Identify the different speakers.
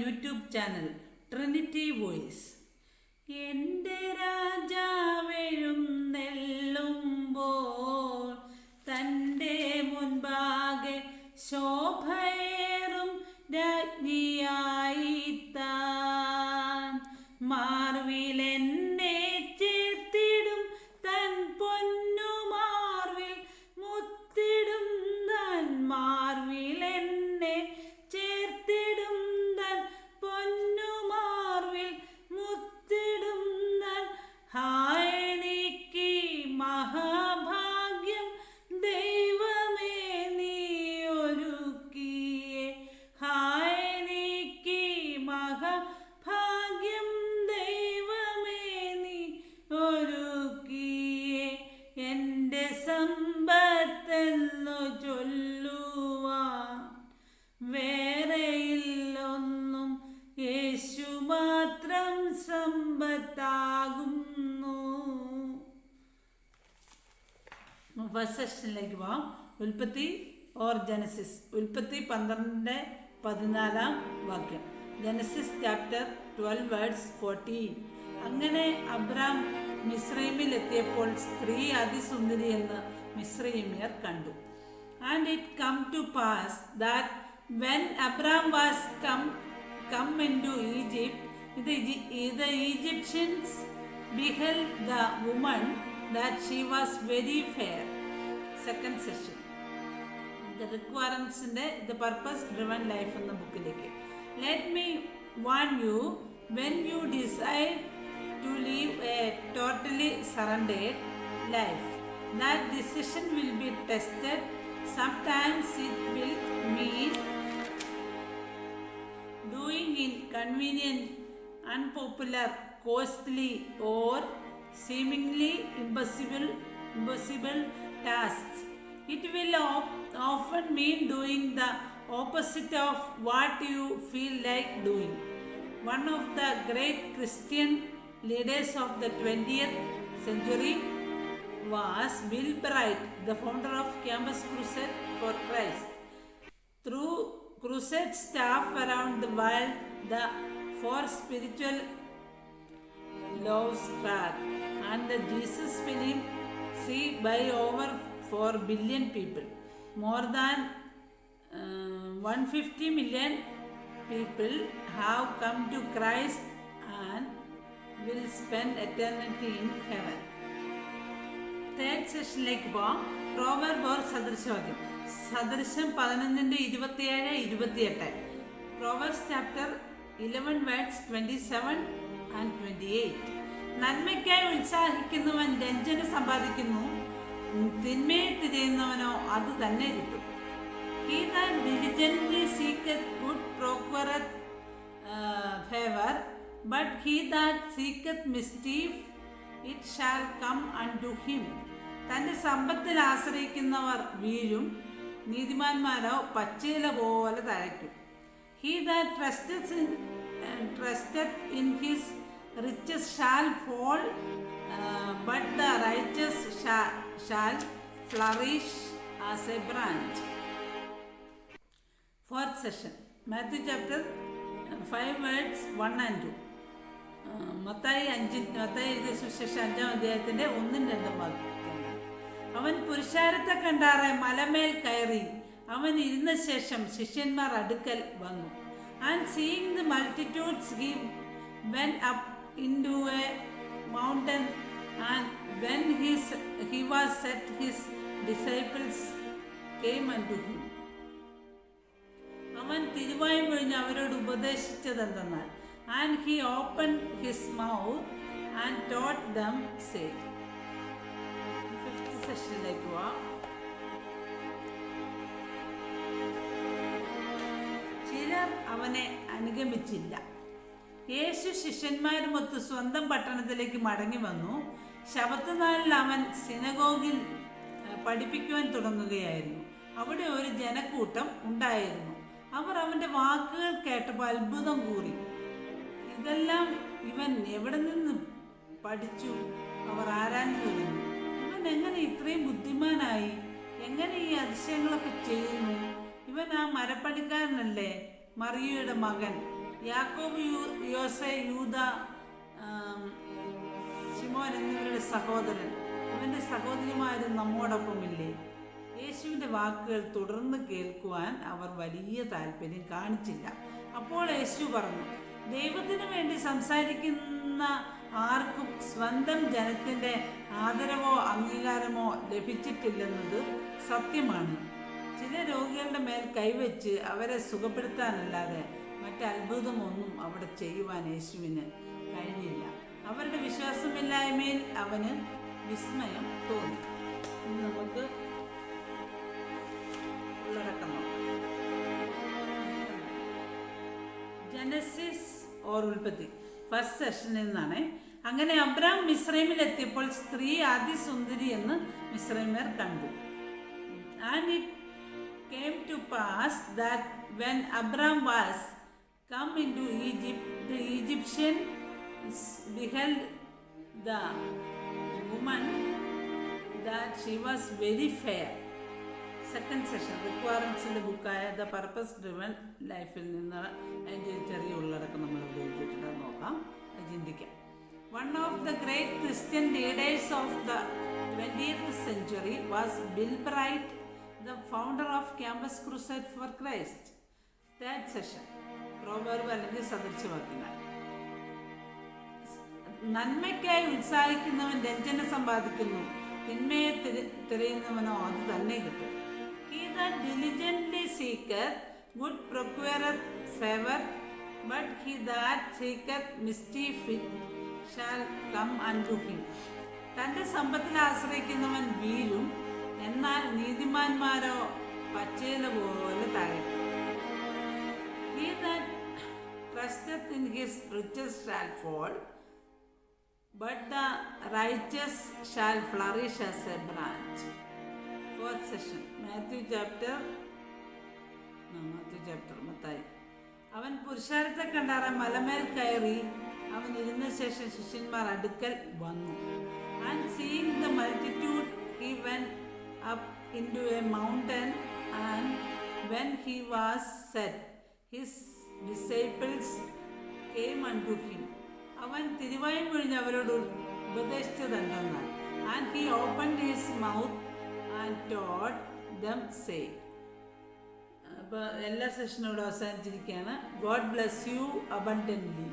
Speaker 1: YouTube channel Trinity voice എന്റെ രാജാവെഴുന്നെല്ലുമ്പോൾ തന്റെ മുൻപാകെ ശോഭയേറും രാജ്ഞിയായി താൻ മാർവിലെന്നെ സമ്പത്താകുന്നു ഫസ്റ്റ് സെഷനിലേക്ക് പോവാം. ഉൽപ്പത്തി ഓർ ജനസിസ് ഉൽപ്പത്തി പന്ത്രണ്ട് പതിനാലാം വാക്യം. Genesis chapter twelve words fourteen അങ്ങനെ അബ്രാം മിശ്രൈമിൽ എത്തിയപ്പോൾ സ്ത്രീ അതിസുന്ദരി എന്ന് മിശ്രൈമ്യർ കണ്ടു. And it come to pass that when Abram was come come in to Egypt the Egyptians beheld the woman that she was very fair. Second session. The requirements-ന്റെ The Purpose Driven Life എന്ന ബുക്കിലേക്ക് Let me warn you when you decide to live a totally surrendered life. That decision will be tested. Sometimes it will mean doing inconvenient, unpopular, costly, or seemingly impossible, impossible tasks. It will often mean doing the opposite of what you feel like doing. One of the great Christian leaders of the 20th century was Bill Bright, the founder of Campus Crusade for Christ. Through crusade staff around the world, the four spiritual laws track and the Jesus film see by over 4 billion people. More than uh, 150 million people have come to Christ and will spend eternity in heaven. Third സെഷനിലേക്ക് പോവാം proverb or സദൃശവാക്യം സദൃശം പതിനൊന്നിന്റെ ഇരുപത്തിയേഴ് ഇരുപത്തിയെട്ട് proverbs chapter eleven words twenty seven and twenty eight. നന്മയ്ക്കായി ഉത്സാഹിക്കുന്നവൻ രഞ്ജന സമ്പാദിക്കുന്നു. തിന്മയെ തിരയുന്നവനോ അത് തന്നെ കിട്ടും. He that uh, favor, but he that seeketh mischief, it shall come unto him. തന്റെ സമ്പത്തിൽ ആശ്രയിക്കുന്നവർ വീഴും നീതിമാന്മാരോ പച്ചയില പോലെ തഴയ്ക്കും. He that trusts in trusted in his riches shall fall but the righteous shall flourish as a branch fourth session Matthew chapter five words one and two Mathai അഞ്ച് മത്തായി എഴുതിയ സുശേഷം അഞ്ചാം അധ്യായത്തിന്റെ ഒന്നും രണ്ടും വാക്യങ്ങൾ. അവൻ പുരുഷാരത്തെ കണ്ടാറെ മലമേൽ കയറി. അവൻ ഇരുന്ന ശേഷം ശിഷ്യന്മാർ അടുക്കൽ വന്നു. And seeing the multitudes he went up in to a mountain and when his he was set his disciples came unto him അവൻ തിരുവായും കഴിഞ്ഞ് അവരോട് ഉപദേശിച്ചതെന്തെന്നാൽ and he open his mouth and taught them say fifth സെഷനിലേക്ക് പോവാം. അവനെ അനുഗമിച്ചില്ല. യേശു ശിഷ്യന്മാരുമൊത്ത് സ്വന്തം പട്ടണത്തിലേക്ക് മടങ്ങി വന്നു. ശബത്തുനാളിൽ അവൻ സിനഗോഗിൽ പഠിപ്പിക്കുവാൻ തുടങ്ങുകയായിരുന്നു. അവിടെ ഒരു ജനക്കൂട്ടം ഉണ്ടായിരുന്നു. അവർ അവന്റെ വാക്കുകൾ കേട്ടപ്പോൾ അത്ഭുതം കൂറി ഇതെല്ലാം ഇവൻ എവിടെ നിന്ന് പഠിച്ചു? അവർ ആരാഞ്ഞു തുടങ്ങി. ഇവൻ എങ്ങനെ ഇത്രയും ബുദ്ധിമാനായി? എങ്ങനെ ഈ അതിശയങ്ങളൊക്കെ ചെയ്യുന്നു? ഇവൻ ആ മരപ്പണിക്കാരനല്ലേ? മറിയയുടെ മകൻ. യാക്കോബ് യൂ യോസെ യൂത ശിമോൻ എന്നിവരുടെ സഹോദരൻ. ഇവന്റെ സഹോദരിമാരും നമ്മോടൊപ്പമില്ലേ? യേശുവിന്റെ വാക്കുകൾ തുടർന്ന് കേൾക്കുവാൻ അവർ വലിയ താല്പര്യം കാണിച്ചില്ല. അപ്പോൾ യേശു പറഞ്ഞു ദൈവത്തിന് വേണ്ടി സംസാരിക്കുന്ന ആർക്കും സ്വന്തം ജനത്തിന്റെ ആദരവോ അംഗീകാരമോ ലഭിച്ചിട്ടില്ലെന്നത് സത്യമാണ്. ചില രോഗികളുടെ മേൽ കൈവച്ച് അവരെ സുഖപ്പെടുത്താനല്ലാതെ മറ്റത്ഭുതമൊന്നും അവിടെ ചെയ്യുവാൻ യേശുവിന് കഴിഞ്ഞില്ല. അവരുടെ വിശ്വാസമില്ലായ്മയിൽ അവന് വിസ്മയം തോന്നി. നമുക്ക് ഉള്ളടക്കം ജനസിസ് ഓർ ഉൽപ്പത്തി ഫസ്റ്റ് സെഷനിൽ നിന്നാണ്. അങ്ങനെ അബ്രാം മിശ്രൈമിൽ എത്തിയപ്പോൾ സ്ത്രീ അതിസുന്ദരി എന്ന് മിശ്രൈമർ കണ്ടു. And it came to pass that when Abram was come into Egypt, the Egyptians beheld the woman that she was very fair. Second session റിക്വയർമെൻസിന്റെ ബുക്കായ ദ പർപ്പസ് ഡ്രിവൺ ലൈഫിൽ നിന്ന് അതിന്റെ ഒരു ചെറിയ ഉള്ളടക്കം നമ്മൾ ഇവിടെ എഴുതിയിട്ടുണ്ട്. നോക്കാം. ചിന്തിക്കാം. One of the great Christian leaders of the twentieth century was Bill Bright the founder of Campus Crusade for Christ third session proverb അല്ലെങ്കിൽ സദൃശവാക്യങ്ങൾ നന്മയ്ക്കായി ഉത്സാഹിക്കുന്നവൻ രഞ്ജന സമ്പാദിക്കുന്നു. തിന്മയെ തിരയുന്നവനോ അത് തന്നെ കിട്ടും. He that diligently seeker good procureth favor but he that seeker mischief shall come unto him. തന്റെ സമ്പത്തിൽ ആശ്രയിക്കുന്നവൻ വീഴും. എന്നാൽ നീതിമാന്മാരോ പച്ചയില പോലെ തഴയ്ക്കും his richest shall fall but the righteous shall flourish as a branch fourth session Matthew chapter Matthew chapter Mathai അവൻ പുരുഷാരത്തെ കണ്ടാറ മലമേൽ കയറി അവൻ ഇരുന്ന ശേഷം ശിഷ്യന്മാർ അടുക്കൽ വന്നു. And seeing the multitude he went up a mountain and when he was set his disciples came unto him അവൻ തിരുവായും കഴിഞ്ഞ് അവരോട് ഉപദേശിച്ചതെന്തെന്നാൽ and he open his mouth and taught them say അപ്പോൾ എല്ലാ സെഷനോടും അവസാനിച്ചിരിക്കുകയാണ്. God bless you abundantly